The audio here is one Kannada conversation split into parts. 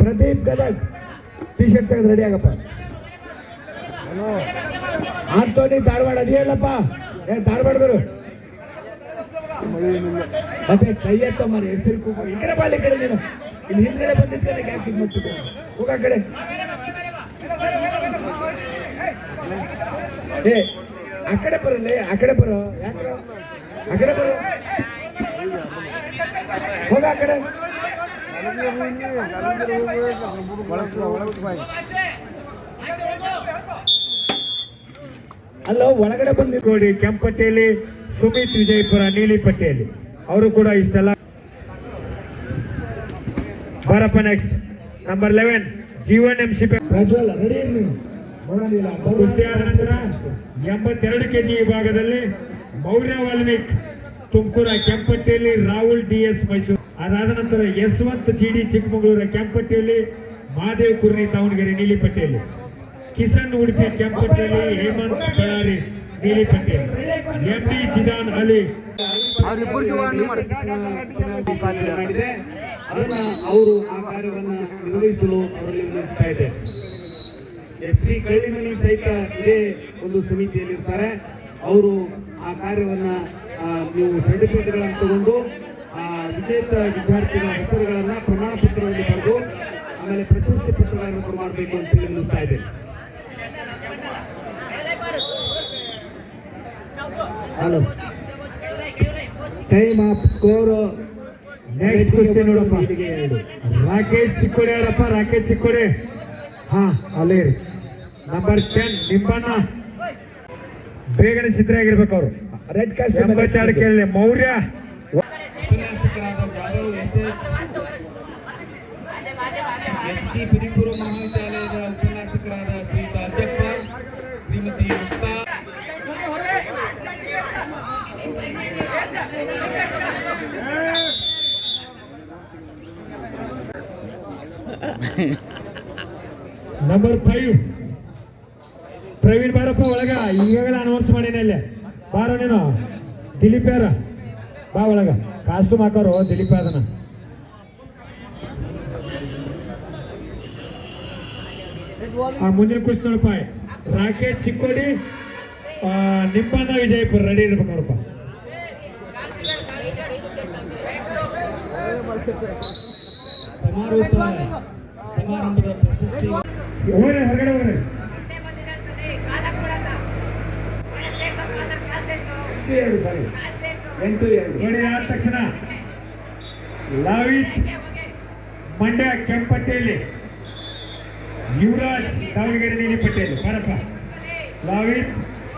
ಪ್ರದೀಪ್ ಗದಗ್ ಟಿ ಶರ್ಟ್ ತೆಗೆದು ರೆಡಿ ಆಗಪ್ಪ. ಆಂಟೋನಿ ಧಾರವಾಡ ಅದೇ ಹೇಳಪ್ಪ. ಏ ಧಾರವಾಡದವರು ಮತ್ತೆ ಕೈ ಎತ್ತ ಮಾರಿ ಹೆಸರು ಕೂಗು. ಈ ಕಡೆ ಬಾಲಿ ಕಡೆ ನೀನು. ಇಲ್ಲಿ ಹಿಂದ್ಗಡೆ ಬಂದಿದ್ದೇನೆ ಗ್ಯಾಸಿಗೆ ಮತ್ತು ಹೋಗ ಆ ಕಡೆ. ಏ ಆ ಕಡೆ ಬರಲ್ಲ ಆ ಕಡೆ ಬರೋ. ಯಾಕೆ? ಹೋಗ ಆ ಕಡೆ ಅಲ್ಲ ಒಳಗಡೆ ಬಂದು ನೋಡಿ ಕೆಂಪಟೆಯಲ್ಲಿ ಸುಮಿತ್ ವಿಜಯಪುರ ನೀಲಿ ಪಟ್ಟಿಯಲ್ಲಿ ಅವರು ಕೂಡ ಇಷ್ಟೆಲ್ಲ. ಬಾರಪ್ಪ next number eleven Jeevan M C ನಂತರ ಎಂಬತ್ತೆರಡು ಕೆಜಿ ವಿಭಾಗದಲ್ಲಿ ಮೌರ್ಯ ವಾಲ್ಮೀಕ್ ತುಮಕೂರ ಕೆಂಪಟ್ಟಿಯಲ್ಲಿ ರಾಹುಲ್ ಡಿ ಎಸ್ ಮೈಸೂರು. ಅದಾದ ನಂತರ ಯಶವಂತ್ ಜಿ ಡಿ ಚಿಕ್ಕಮಗಳೂರ ಕೆಂಪಟ್ಟಿಯಲ್ಲಿ ಮಹಾದೇವ್ ಕುರ್ನಿ ದಾವಣಗೆರೆ ನೀಲಿಪಟ್ಟಿಯಲ್ಲಿ. ಕಿಸನ್ ಉಡುಪಿ ಕೆಂಪಟ್ಟಿಯಲ್ಲಿ Hemant Ballari ನೀಲಿಪಟ್ಟಿಯಲ್ಲಿ. M D Zidan Ali. ಮಾಡಿದೆ ಅದನ್ನ ಅವರು ಆ ಕಾರ್ಯವನ್ನು ನಿರ್ವಹಿಸಲು ಅವರಲ್ಲಿ ವಿನಂತಿಸ್ತಾ ಇದೆ ಎಸ್ ಪಿ ಕಳ್ಳಿಮನಿ ಸಹಿತ ಇದೇ ಒಂದು ಸಮಿತಿಯಲ್ಲಿ ಇರ್ತಾರೆ ಅವರು ಆ ಕಾರ್ಯವನ್ನ ನೀವು ಸರ್ಟಿಫಿಕೇಟ್ಗಳನ್ನು ತಗೊಂಡು ಆ ವಿಜೇತ ವಿದ್ಯಾರ್ಥಿಗಳ ಹೆಸರುಗಳನ್ನ ಪ್ರಮಾಣ ಪತ್ರವನ್ನು ಬರೆದು ಆಮೇಲೆ ಪ್ರಶಸ್ತಿ ಪತ್ರಗಳನ್ನು ಮಾಡಬೇಕು ಅಂತ ಹೇಳಿ ಇದೆ. Hello time of score next question ನೋಡಪ್ಪ. ರಾಕೇಶ್ ಸಿಕ್ಕೊಡಿ ಅವರಪ್ಪ ರಾಕೇಶ್ ಚಿಕ್ಕೋಡೆ. ಹಾ ಅಲ್ಲೇ ನಂಬರ್ ಟೆನ್ ನಿಂಬಣ್ಣ. ಬೇಗನೆ ಸಿದ್ಧರಾಗಿರ್ಬೇಕು ಅವರು. ರೆಡ್ ಕಾಸ್ಟ್ ಎಂಬತ್ತೆರಡು ಕೇಳಿ ಮೌರ್ಯ. ಎಸ್ ಟಿ ಪಿರಿಪುರ ಮಹಾವಿದ್ಯಾಲಯದ ಉಪನ್ಯಾಸಕರಾದ ಶ್ರೀಯುತ ಅಜ್ಜಪ್ಪ ಶ್ರೀಮತಿ ಮುಕ್ತಾ. ನಂಬರ್ ಫೈವ್ ಪ್ರವೀಣ್ ಬಾರಪ್ಪ ಒಳಗ ಈಗಾಗಲೇ ಅನೌನ್ಸ್ ಇಲ್ಲಿ ಬಾರೋ ನೀನು ದಿಲೀಪ್ ಯಾರ? ಬಾ ಒಳಗ. ಕಾಸ್ಟ್ಯೂಮ್ ಹಾಕೋರು ದಿಲೀಪ್ ಅದನ್ನ ಮುಂದಿನ ಕುಸ್ತಿ ನೋಡಪ್ಪ. ರಾಕೇಶ್ ಚಿಕ್ಕೋಡಿ ಆ, ನಿಂಬಣ್ಣ ವಿಜಯಪುರ. ರೆಡಿ ಇರ್ಬೇಕು ನೋಡಪ್ಪ. ಹೊರಗಡೆ ಹೋಗ್ರಿ. ಎಂಟು ಎರಡು. ತಕ್ಷಣ ಲಾವಿಟ್ ಮಂಡ್ಯ ಕೆಂಪಟ್ಟೆಯಲ್ಲಿ ಯುವರಾಜ್ ದಾವಣಗೆರೆ ನೀಲಿಪಟ್ಟೆಯಲ್ಲಿ ಬಾರಪ್ಪ ಲಾವಿತ್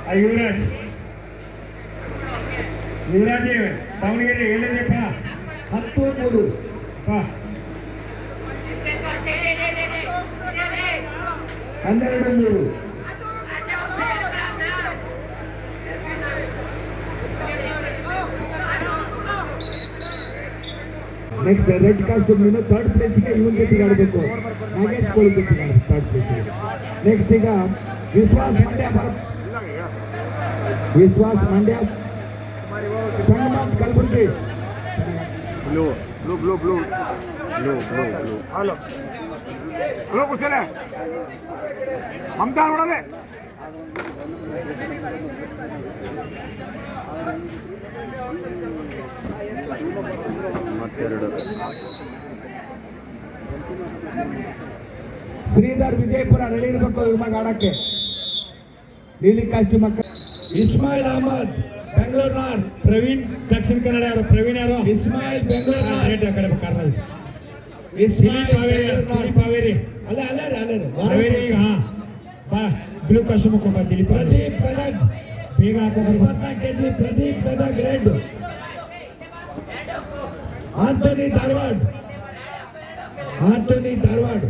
ಆ ಯುವರಾಜ್. ಯುವರಾಜ್, ದಾವಣಗೆರೆ ಹೇಳಿದೆಪ್ಪ ಹತ್ತು ಮೂರು ಬಾ ಹನ್ನೆರಡು ಮೂರು. ನೆಕ್ಸ್ಟ್ ರೆಡ್ ಕಾಸ್ಟ್ಯೂಮ್ ನೀನು ಥರ್ಡ್ ಪ್ಲೇಸ್ಗೆ ಇವನ್ ಜೊತೆಗೆ ಆಡಬೇಕು ನಾಗೇಶ್ ಕೋಳಿ ಜೊತೆಗೆ ಆಡಬೇಕು ಥರ್ಡ್ ಪ್ಲೇಸ್ಗೆ ನೆಕ್ಸ್ಟ್ ಈಗ ವಿಶ್ವಾಸ್ ಮಂಡ್ಯ ಬರ- Vishwas Mandya Sangaman Kalaburagi blue blue blue blue blue blue blue hello hello ಕೂರ್ತಾರೆ Mamata ನೋಡದೆ ಮತ್ತೆರಡು ಶ್ರೀಧರ್ ವಿಜಯಪುರ ರೆಡಿ ಇರಬೇಕು ಇವಾಗ ಆಡಕ್ಕೆ. ನೀಲಿ ಕಾಸ್ಟಿ ಮಕ್ಕ ಇಸ್ಮಾಯಿಲ್ ಅಹಮದ್ ಬೆಂಗಳೂರು ನಾರ್ತ್ ಪ್ರವೀಣ್ ದಕ್ಷಿಣ ಕನ್ನಡ ಯಾರು? ಪ್ರವೀಣ್ ಯಾರು? ಇಸ್ಮಾಯಿಲ್ ಬೆಂಗಳೂರು ನಾರ್ತ್ ಕಡೆ ಕಾರ್ನಲ್ ಇಸ್ಮಾಯಿಲ್ ಪಾವೇರಿ ದಿಲೀಪ್ ಕಾವೇರಿ ಅಲ್ಲ ಅಲ್ಲ ಅಲ್ಲ ಪಾವೇರಿ ಹಾ. ಬಾ ಬ್ಲೂ ಕಾಸ್ಟ್ಯೂಮ್ ಹಾಕೊಂಡ್ ಪ್ರದೀಪ್ ಗದಗ್ ಬೇಗ ಹಾಕೊಂಡು ಇಪ್ಪತ್ನಾಲ್ಕು KG Pradeep Gadag red. Antony Dharwad Antony Dharwad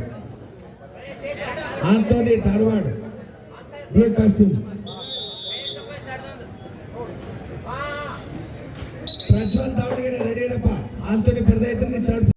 Antony Dharwad blue costume